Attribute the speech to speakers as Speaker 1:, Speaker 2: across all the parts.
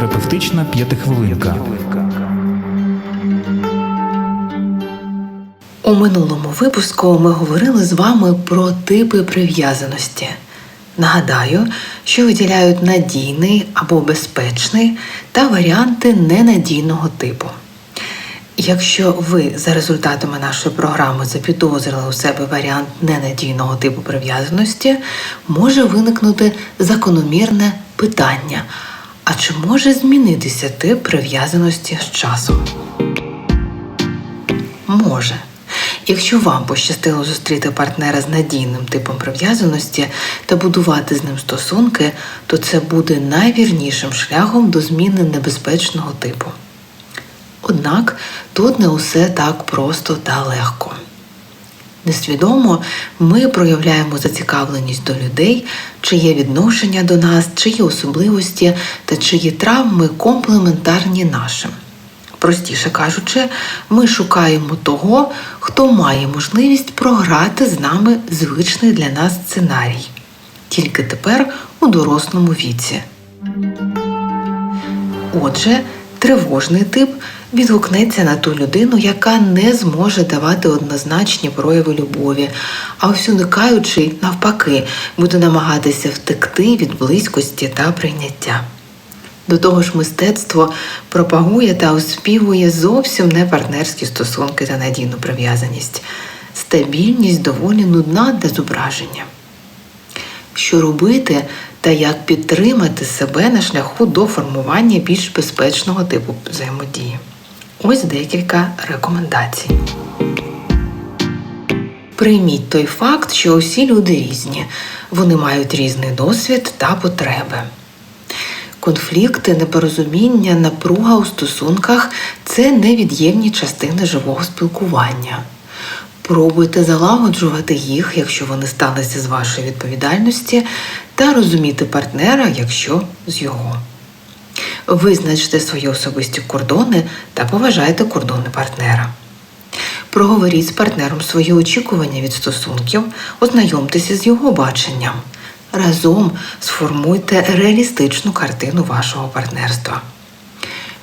Speaker 1: Психотерапевтична п'ятихвилинка.
Speaker 2: У минулому випуску ми говорили з вами про типи прив'язаності. Нагадаю, що виділяють надійний або безпечний та варіанти ненадійного типу. Якщо ви за результатами нашої програми запідозрили у себе варіант ненадійного типу прив'язаності, може виникнути закономірне питання: а чи може змінитися тип прив'язаності з часом? Може. Якщо вам пощастило зустріти партнера з надійним типом прив'язаності та будувати з ним стосунки, то це буде найвірнішим шляхом до зміни небезпечного типу. Однак тут не усе так просто та легко. Несвідомо ми проявляємо зацікавленість до людей, чиє відношення до нас, чиї особливості та чиї травми комплементарні нашим. Простіше кажучи, ми шукаємо того, хто має можливість програти з нами звичний для нас сценарій, тільки тепер у дорослому віці. Отже, тривожний тип відгукнеться на ту людину, яка не зможе давати однозначні прояви любові, а ось уникаючий, навпаки, буде намагатися втекти від близькості та прийняття. До того ж, мистецтво пропагує та оспівує зовсім не партнерські стосунки та надійну прив'язаність. Стабільність доволі нудна для зображення. Що робити та як підтримати себе на шляху до формування більш безпечного типу взаємодії? Ось декілька рекомендацій. Прийміть той факт, що усі люди різні, вони мають різний досвід та потреби. Конфлікти, непорозуміння, напруга у стосунках це невід'ємні частини живого спілкування. Пробуйте залагоджувати їх, якщо вони сталися з вашої відповідальності, та розуміти партнера, якщо з його. Визначте свої особисті кордони та поважайте кордони партнера. Проговоріть з партнером свої очікування від стосунків, ознайомтеся з його баченням. Разом сформуйте реалістичну картину вашого партнерства.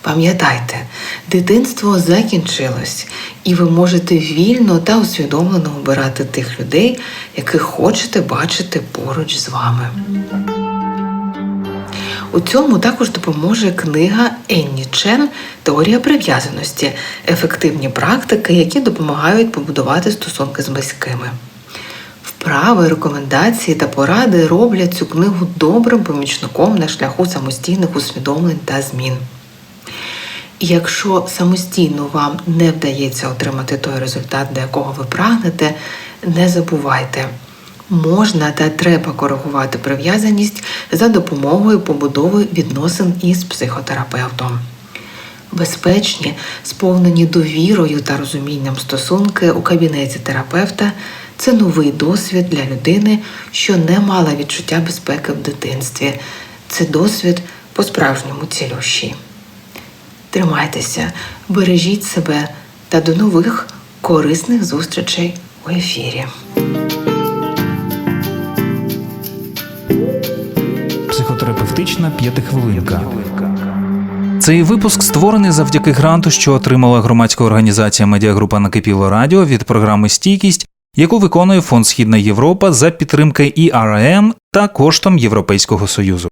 Speaker 2: Пам'ятайте, дитинство закінчилось, і ви можете вільно та усвідомлено обирати тих людей, яких хочете бачити поруч з вами. У цьому також допоможе книга Енні Чен Теорія прив'язаності, ефективні практики, які допомагають побудувати стосунки з близькими. Вправи, рекомендації та поради роблять цю книгу добрим помічником на шляху самостійних усвідомлень та змін. Якщо самостійно вам не вдається отримати той результат, до якого ви прагнете, не забувайте, можна та треба коригувати прив'язаність за допомогою побудови відносин із психотерапевтом. Безпечні, сповнені довірою та розумінням стосунки у кабінеті терапевта це новий досвід для людини, що не мала відчуття безпеки в дитинстві. Це досвід по-справжньому цілющий. Тримайтеся, бережіть себе та до нових корисних зустрічей у ефірі.
Speaker 1: Психотерапевтична п'ятихвилинка.
Speaker 3: Цей випуск створений завдяки гранту, що отримала громадська організація Медіагрупа Накипіло Радіо від програми Стійкість, яку виконує Фонд Східна Європа за підтримки ІРМ та коштом Європейського Союзу.